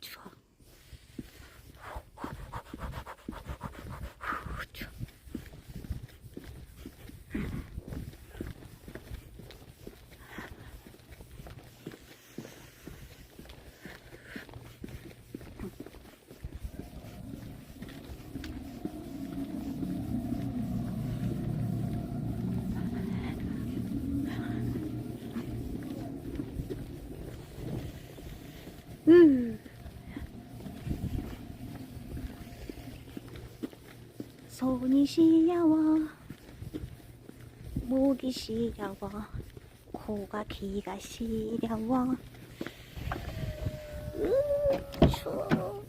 추워. 추워. 으. 손이 시려워. 목이 시려워. 코가 귀가 시려워. 으 추워.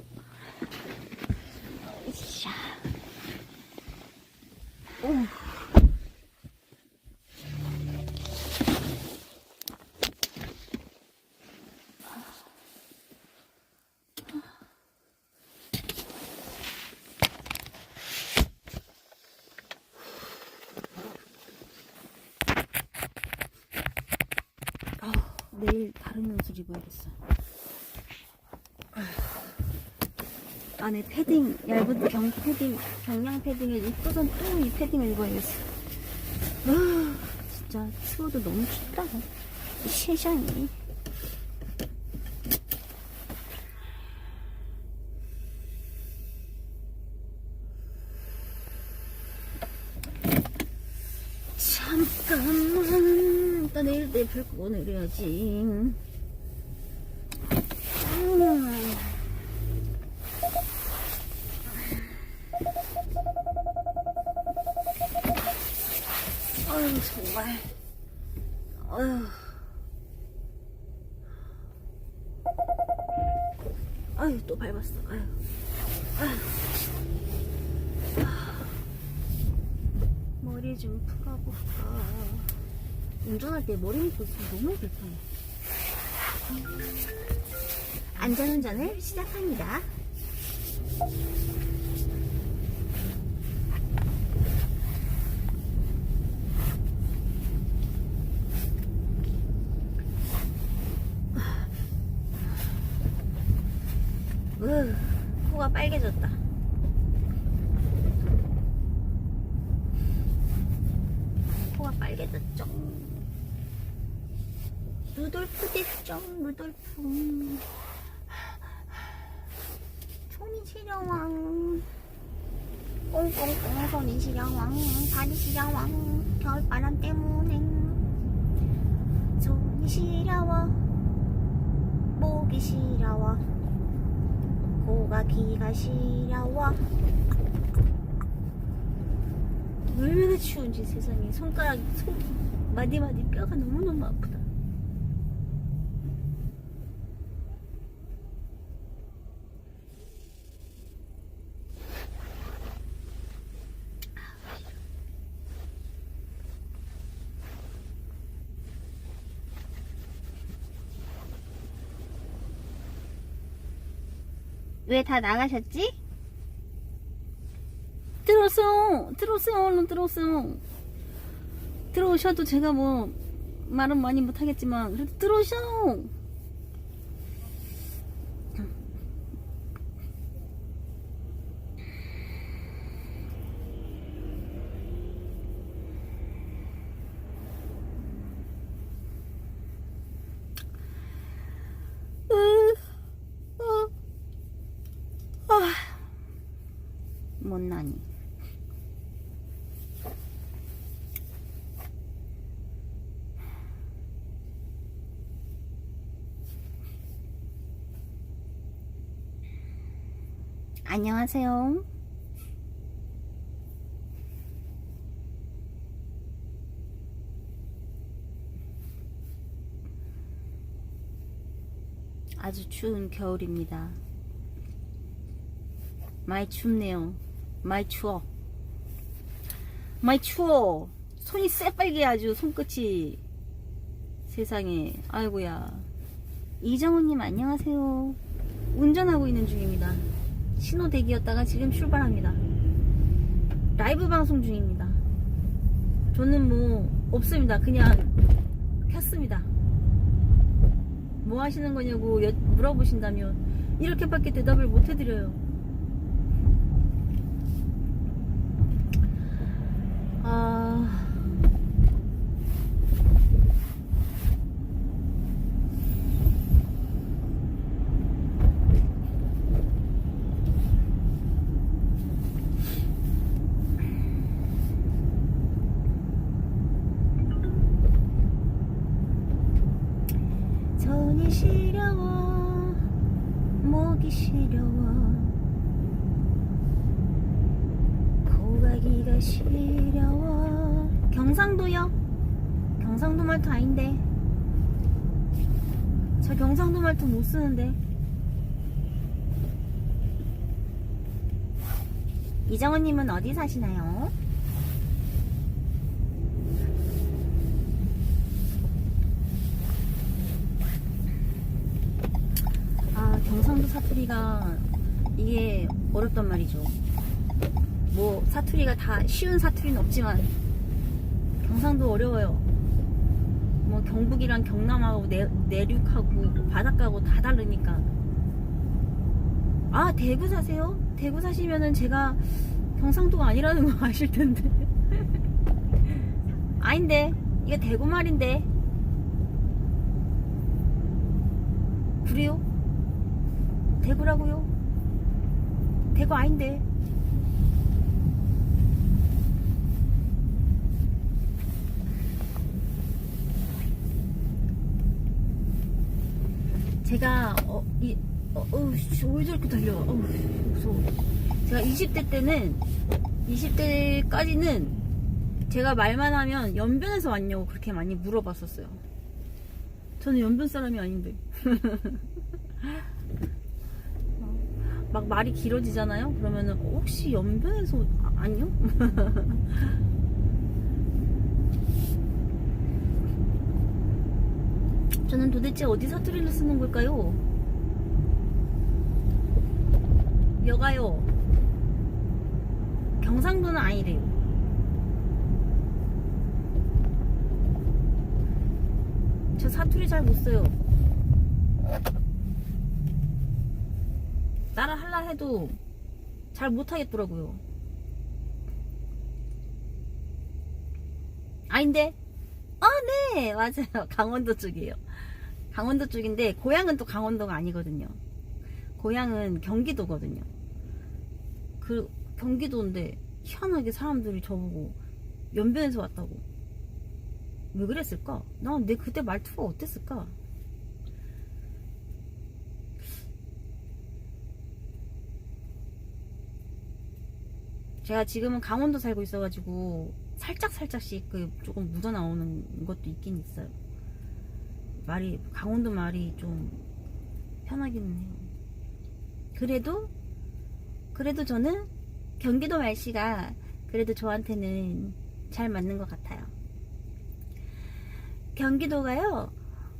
으쌰 오. 아, 내일 다른 옷을 입어야겠어. 안에 패딩, 얇은 경 패딩, 경량 패딩을 입고선 또 이 패딩을 입어야겠어. 아, 진짜 추워도 너무 춥다. 이 세상이. 잠깐만. 일단 내일 내 별거 내려야지. 음. 아유, 정말. 아유. 아유, 또 밟았어. 아유. 아유. 머리 좀 풀어볼까. 운전할 때 머리 묶고 너무 불편해. 안전운전을 시작합니다. 으, 코가 빨개졌다. 코가 빨개졌죠. 루돌프 됐죠, 루돌프. 손이 시려왕. 꽁꽁꽁 손이 시려왕. 다리 시려왕. 겨울바람 때문에. 손이 시려워. 목이 시려워. 코가 귀가 시려워. 얼마나 추운지 세상에 손가락 손 마디마디 뼈가 너무너무 아프다 왜 다 나가셨지? 들어오세요. 들어오세요. 얼른 들어오세요. 들어오셔도 제가 뭐 말은 많이 못하겠지만 그래도 들어오셔. 으, 어, 아, 못나니. 안녕하세요. 아주 추운 겨울입니다. 많이 춥네요. 많이 추워. 많이 추워. 손이 새빨개 아주 손끝이 세상에 아이고야. 이정우님 안녕하세요. 운전하고 있는 중입니다. 신호 대기였다가 지금 출발합니다. 라이브 방송 중입니다. 저는 뭐 없습니다. 그냥 켰습니다. 뭐 하시는 거냐고 여- 물어보신다면 이렇게밖에 대답을 못 해드려요. 아. 손이 시려워 목이 시려워 고가기가 시려워 경상도요? 경상도 말투 아닌데 저 경상도 말투 못 쓰는데 이정은님은 어디 사시나요? 아 경상도 사투리가 이게 어렵단 말이죠. 뭐 사투리가 다 쉬운 사투리는 없지만 경상도 어려워요. 뭐 경북이랑 경남하고 내, 내륙하고 바닷가하고 다 다르니까. 아 대구 사세요? 대구 사시면은 제가 경상도가 아니라는 거 아실 텐데. 아닌데 이게 대구 말인데. 그래요? 대구라고요? 대구 아닌데. 제가 어, 이, 어, 어, 씨, 왜 저렇게 달려? 어, 무서워. 제가 20대 때는 20대까지는 제가 말만 하면 연변에서 왔냐고 그렇게 많이 물어봤었어요. 저는 연변 사람이 아닌데. 어, 막 말이 길어지잖아요? 그러면은 어, 혹시 연변에서 아, 아니요? 저는 도대체 어디 사투리를 쓰는 걸까요? 여가요. 경상도는 아니래요. 저 사투리 잘 못 써요. 따라 할라 해도 잘 못하겠더라고요. 아닌데? 아, 네! 맞아요. 강원도 쪽이에요. 강원도 쪽인데, 고향은 또 강원도가 아니거든요. 고향은 경기도거든요. 그, 경기도인데, 희한하게 사람들이 저보고 연변에서 왔다고. 왜 그랬을까? 난 내 그때 말투가 어땠을까? 제가 지금은 강원도 살고 있어가지고 살짝 살짝씩 그 조금 묻어 나오는 것도 있긴 있어요. 말이 강원도 말이 좀 편하기는 해요. 그래도 그래도 저는 경기도 말씨가 그래도 저한테는 잘 맞는 것 같아요. 경기도가요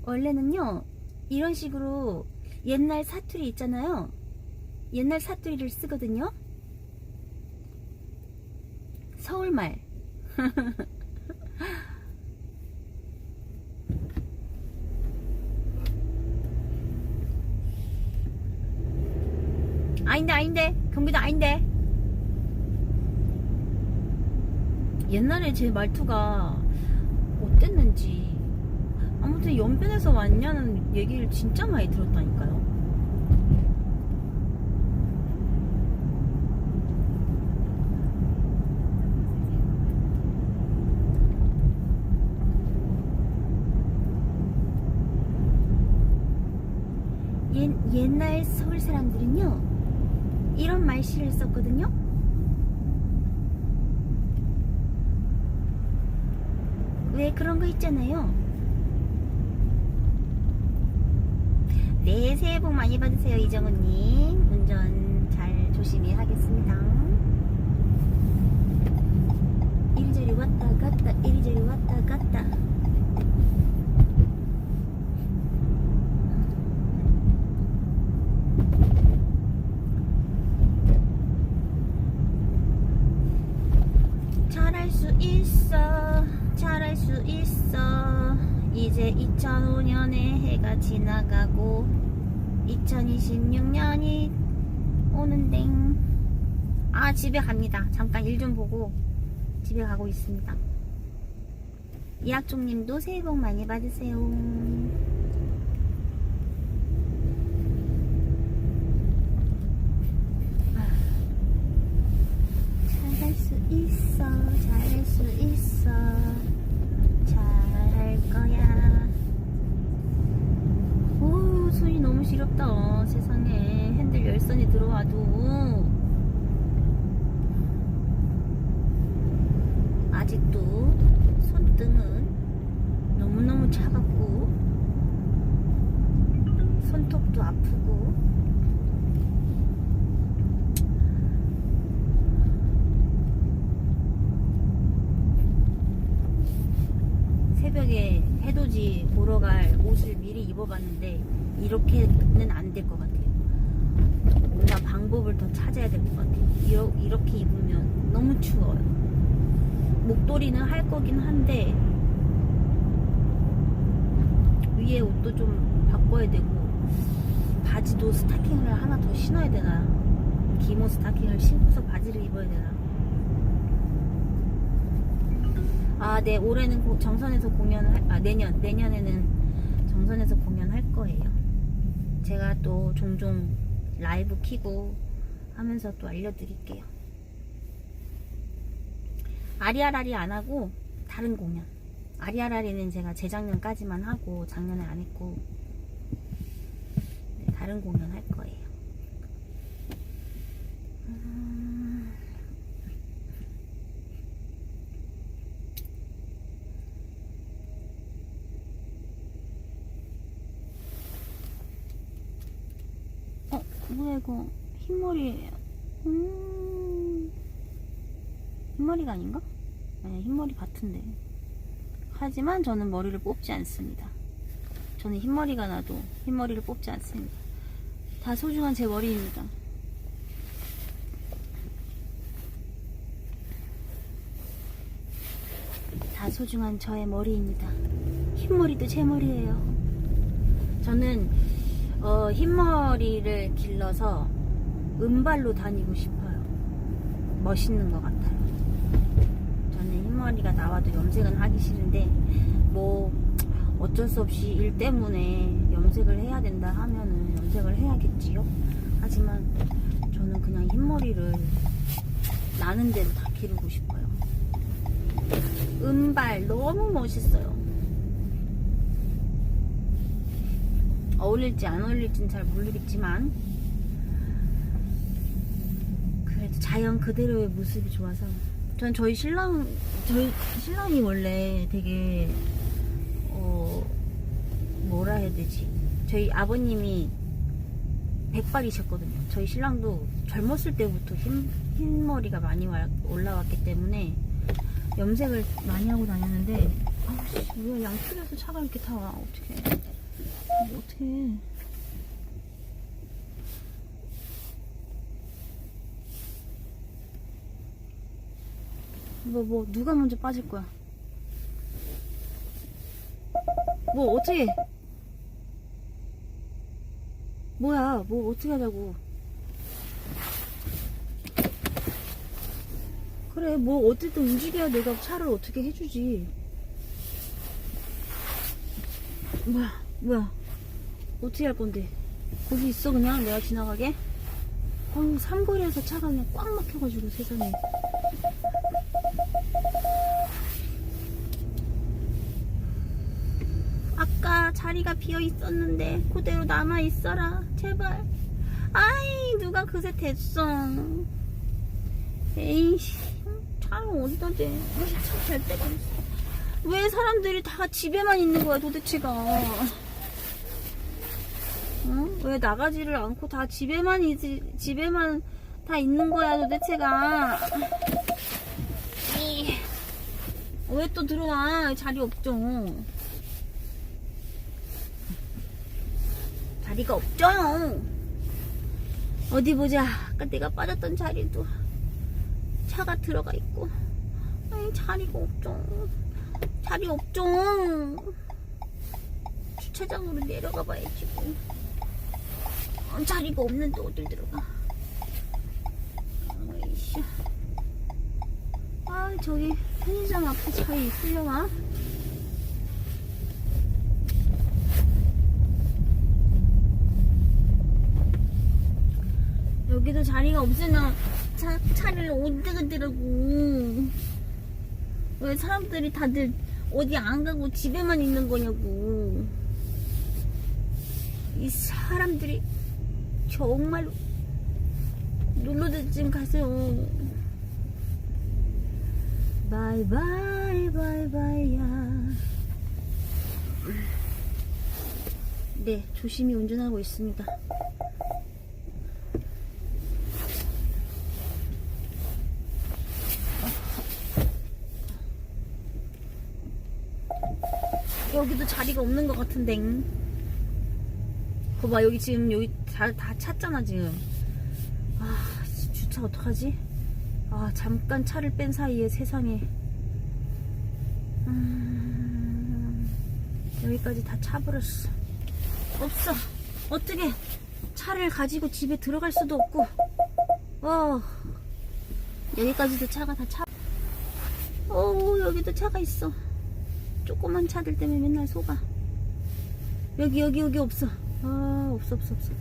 원래는요 이런 식으로 옛날 사투리 있잖아요. 옛날 사투리를 쓰거든요. 서울말. 아닌데 아닌데. 경기도 아닌데. 옛날에 제 말투가 어땠는지. 아무튼 연변에서 왔냐는 얘기를 진짜 많이 들었다니까요 옛, 옛날 서울 사람들은요 말씨를 썼거든요. 왜 그런 거 있잖아요. 네 새해 복 많이 받으세요 이정은님. 운전 잘 조심히 하겠습니다. 이리저리 왔다 갔다 이리저리 왔다 갔다 잘할 수 있어. 잘할 수 있어. 이제 2005년에 해가 지나가고 2026년이 오는데 아 집에 갑니다. 잠깐 일 좀 보고 집에 가고 있습니다. 이학종님도 새해 복 많이 받으세요 잘할 수 있어 잘할 수 있어 잘할 거야 오 손이 너무 시렵다 세상에 핸들 열선이 들어와도 아직도 손등은 너무너무 차갑고 손톱도 아프고 새벽에 해돋이 보러 갈 옷을 미리 입어봤는데 이렇게는 안 될 것 같아요. 뭔가 방법을 더 찾아야 될 것 같아요. 이렇게 입으면 너무 추워요. 목도리는 할 거긴 한데 위에 옷도 좀 바꿔야 되고 바지도 스타킹을 하나 더 신어야 되나 기모 스타킹을 신고서 바지를 입어야 되나 아, 네, 올해는 고- 정선에서 공연을, 할, 아, 내년, 내년에는 정선에서 공연할 거예요. 제가 또 종종 라이브 키고 하면서 또 알려드릴게요. 아리아라리 안 하고 다른 공연. 아리아라리는 제가 재작년까지만 하고 작년에 안 했고 네, 다른 공연 할 거예요. 음, 이거 흰머리예요. 음, 흰머리가 아닌가? 아니 흰머리 같은데. 하지만 저는 머리를 뽑지 않습니다. 저는 흰머리가 나도 흰머리를 뽑지 않습니다. 다 소중한 제 머리입니다. 다 소중한 저의 머리입니다. 흰머리도 제 머리예요. 저는 어, 흰머리를 길러서 은발로 다니고 싶어요. 멋있는 것 같아요. 저는 흰머리가 나와도 염색은 하기 싫은데 뭐 어쩔 수 없이 일 때문에 염색을 해야 된다 하면은 염색을 해야겠지요. 하지만 저는 그냥 흰머리를 나는 대로 다 기르고 싶어요. 은발 너무 멋있어요. 어울릴지 안 어울릴지는 잘 모르겠지만 그래도 자연 그대로의 모습이 좋아서 전 저희 신랑 저희 신랑이 원래 되게 어 뭐라 해야 되지? 저희 아버님이 백발이셨거든요. 저희 신랑도 젊었을 때부터 흰, 흰 머리가 많이 와- 올라왔기 때문에 염색을 많이 하고 다녔는데 아우씨 뭐야 양쪽에서 차가 이렇게 타와 어떡해 뭐 어떡해 뭐, 뭐, 누가 먼저 빠질 거야? 뭐, 어떻게? 뭐야, 뭐, 어떻게 하자고. 그래, 뭐, 어쨌든 움직여야 내가 차를 어떻게 해주지. 뭐야, 뭐야. 어떻게 할 건데? 거기 있어, 그냥 내가 지나가게? 어우, 삼거리에서 차가 그냥 꽉 막혀가지고 세상에. 아까 자리가 비어 있었는데 그대로 남아 있어라 제발 아이 누가 그새 됐어 에이씨 차를 어디다 대차잘 없어 왜 사람들이 다 집에만 있는 거야 도대체가 응? 왜 나가지를 않고 다 집에만 이지 집에만 다 있는 거야 도대체가 왜 또 들어와 자리 없죠 자리가 없죠. 어디 보자. 아까 내가 빠졌던 자리도 차가 들어가 있고. 아니, 자리가 없죠. 자리 없죠. 주차장으로 내려가 봐야지. 뭐. 어, 자리가 없는데 어딜 들어가? 아이씨. 아, 저기 편의점 앞에 차에 있으려나? 여기도 자리가 없으면 차, 차를 어디 가 더라고 왜 사람들이 다들 어디 안 가고 집에만 있는 거냐고. 이 사람들이 정말로 놀러들 좀 가세요. 바이바이 바이바이야. 네, 조심히 운전하고 있습니다. 여기도 자리가 없는 것 같은데. 거봐, 여기 지금 여기 다, 다 찼잖아, 지금. 아, 씨, 주차 어떡하지? 아, 잠깐 차를 뺀 사이에 세상에. 음, 여기까지 다 차버렸어. 없어. 어떻게 차를 가지고 집에 들어갈 수도 없고. 어, 여기까지도 차가 다 차. 어, 여기도 차가 있어. 조그만 차들 때문에 맨날 속아. 여기, 여기, 여기 없어. 아, 없어, 없어, 없어.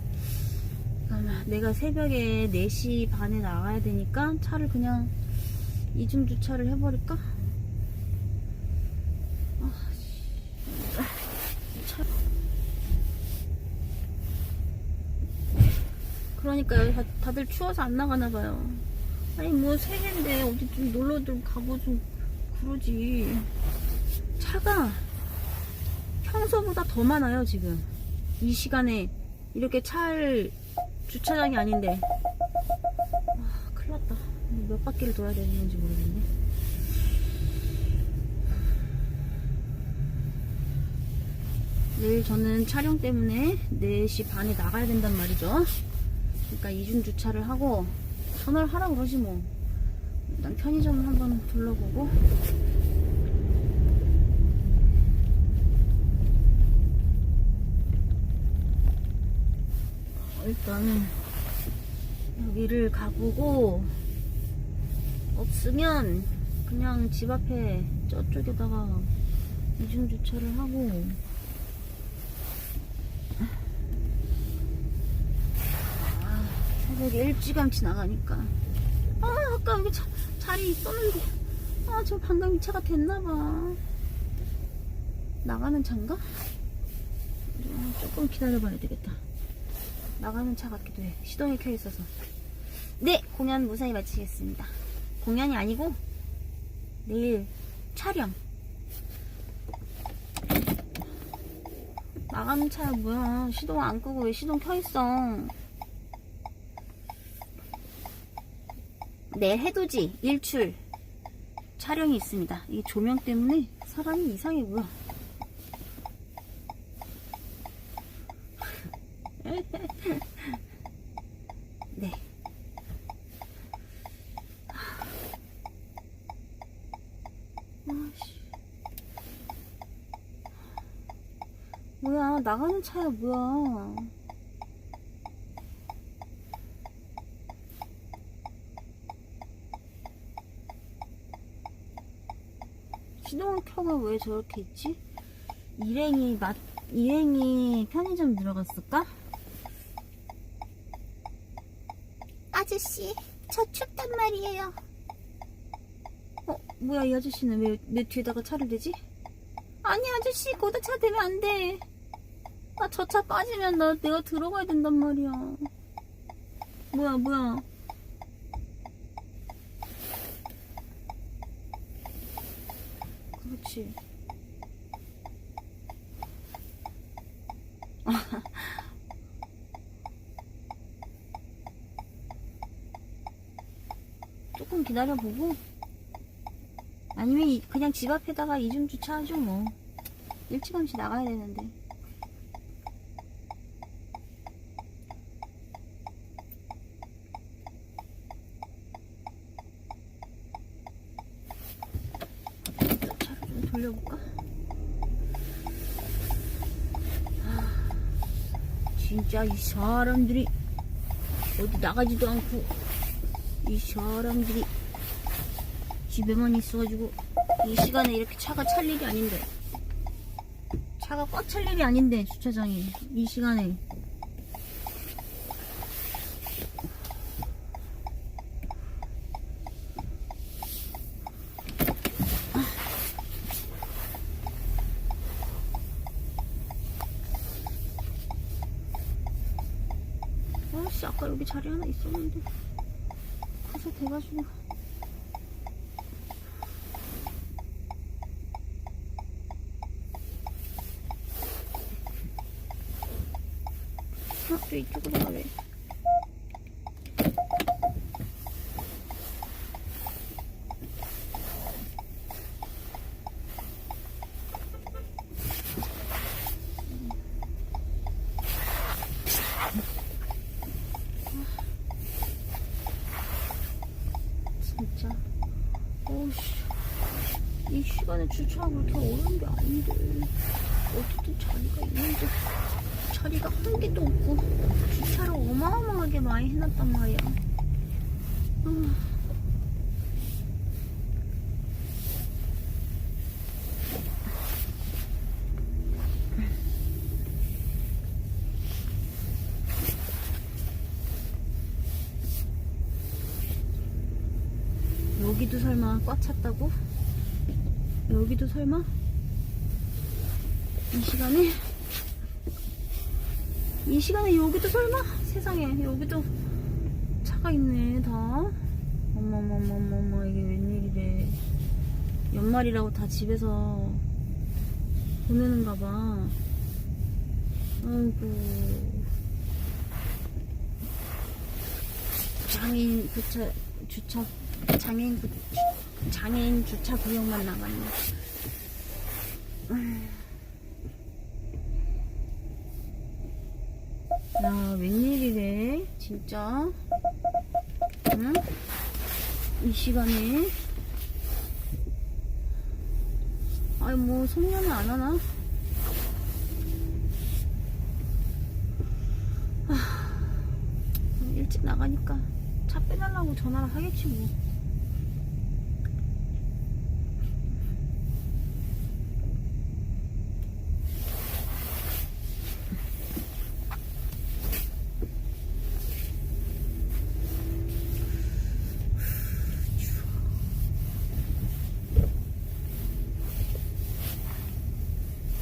잠깐만. 내가 새벽에 4시 반에 나가야 되니까 차를 그냥 이중 주차를 해버릴까? 아, 씨. 아, 차. 그러니까 여기 다, 다들 추워서 안 나가나 봐요. 아니 뭐 새해인데 어디 좀 놀러 좀 가고 좀 그러지. 차가 평소보다 더 많아요 지금 이 시간에 이렇게 차를 주차장이 아닌데. 아 큰일 났다. 몇 바퀴를 돌아야 되는지 모르겠네. 내일 저는 촬영 때문에 4시 반에 나가야 된단 말이죠. 그러니까 이중 주차를 하고 전화를 하라 그러지 뭐. 일단 편의점 한번 둘러보고 일단 여기를 가보고 없으면 그냥 집 앞에 저쪽에다가 이중 주차를 하고. 아, 새벽에 일찌감치 나가니까. 아 아까 여기 자, 자리 있었는데 아 저 방금 이 차가 됐나봐. 나가는 차인가? 아, 조금 기다려봐야 되겠다 나가는 차 같기도 해. 시동이 켜 있어서. 네, 공연 무사히 마치겠습니다. 공연이 아니고 내일 촬영. 나가는 차야 뭐야? 시동 안 끄고 왜 시동 켜 있어? 내 해돋이 일출 촬영이 있습니다. 이 조명 때문에 사람이 이상해 보여. 네. 아씨. 뭐야, 나가는 차야, 뭐야. 시동을 켜가 왜 저렇게 있지? 일행이 맛, 일행이 편의점 들어갔을까? 아저씨, 저 춥단 말이에요. 어, 뭐야, 이 아저씨는 왜 내 뒤에다가 차를 대지? 아니, 아저씨, 거기다 차 대면 안 돼. 나 저 차 빠지면 나 내가 들어가야 된단 말이야. 뭐야, 뭐야. 그렇지. 조금 기다려보고 아니면 이- 그냥 집 앞에다가 이중 주차하죠 뭐 일찌감치 나가야 되는데 차를 좀 돌려볼까? 아, 진짜 이 사람들이 어디 나가지도 않고 이 사람들이 집에만 있어가지고 이 시간에 이렇게 차가 찰 일이 아닌데. 차가 꽉 찰 일이 아닌데 주차장에 이 시간에. 아씨 아까 여기 자리 하나 있었는데. 커서 돼가지고 이쪽으로 가래 진짜? 어우씨. 이 시간에 주차하고 이렇게 어려운 게 아닌데. 어쨌든 자리가 있는데 자리가 한 개도 없고 주차를 어마어마하게 많이 해놨단 말이야 음. 여기도 설마 꽉 찼다고? 여기도 설마? 이 시간에? 이 시간에 여기도 설마? 세상에 여기도 차가 있네 다. 어머머머머머 이게 웬일이래. 연말이라고 다 집에서 보내는가 봐. 아이고. 장애인 주차 주차 장애인 구, 장애인 주차 구역만 남았네. 야 웬일이래 진짜? 응? 이 시간에? 아이 뭐 송년회 안 하나? 아, 일찍 나가니까 차 빼달라고 전화를 하겠지 뭐.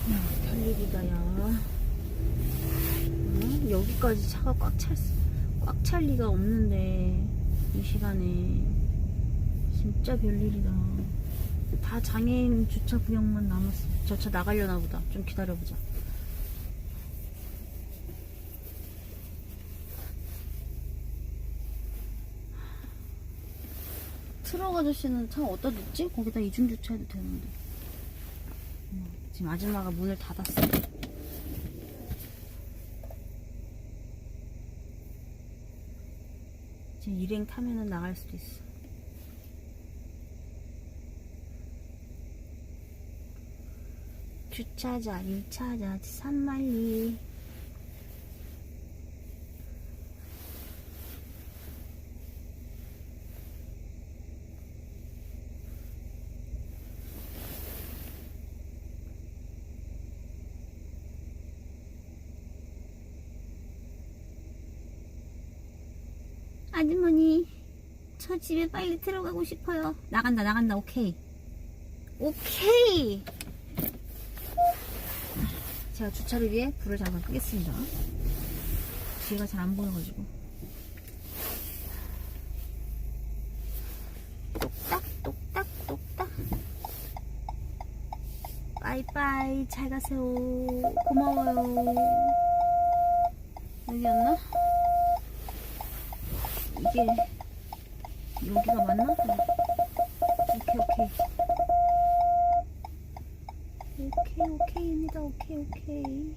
야, 별일이다, 야. 어? 여기까지 차가 꽉 찰, 꽉 찰 리가 없는데, 이 시간에. 진짜 별일이다. 다 장애인 주차 구역만 남았어. 저 차 나가려나 보다. 좀 기다려보자. 트럭 아저씨는 차 어디다 뒀지? 거기다 이중 주차해도 되는데. 어, 지금 아줌마가 문을 닫았어. 지금 일행 타면은 나갈 수도 있어. 주차자, 1차자, 3만리. 아주머니, 저 집에 빨리 들어가고 싶어요. 나간다, 나간다, 오케이. 오케이! 제가 주차를 위해 불을 잠깐 끄겠습니다. 뒤가 잘 안 보여가지고. 똑딱, 똑딱, 똑딱. 빠이빠이, 잘 가세요. 고마워요. 여기였나? 이게, 여기가 맞나? 오케이, 오케이. 오케이 오케이입니다 오케이 오케이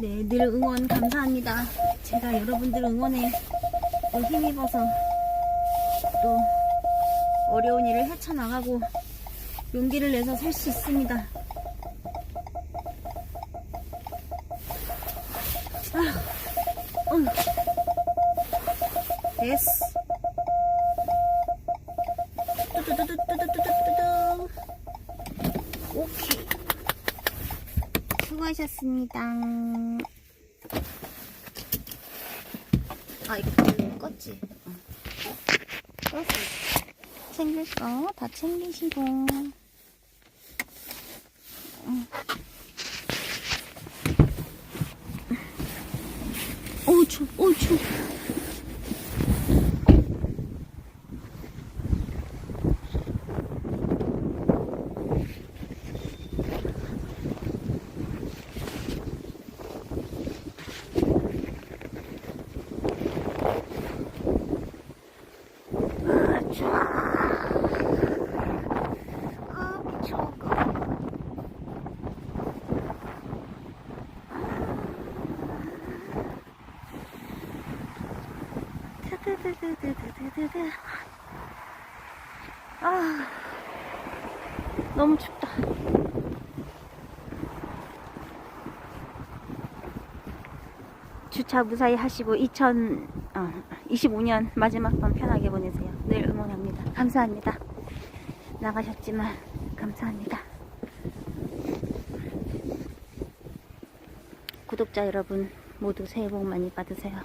네 늘 응원 감사합니다 제가 여러분들 응원에 또 힘입어서 또 어려운 일을 헤쳐나가고 용기를 내서 살 수 있습니다. 껐어. 챙길 거 다 챙기시고. 응. 어우, 추워, 어우, 추 주차 무사히 하시고 2025년 마지막 밤 편하게 보내세요. 늘 응원합니다. 감사합니다. 나가셨지만 감사합니다. 구독자 여러분 모두. 새해 복 많이 받으세요.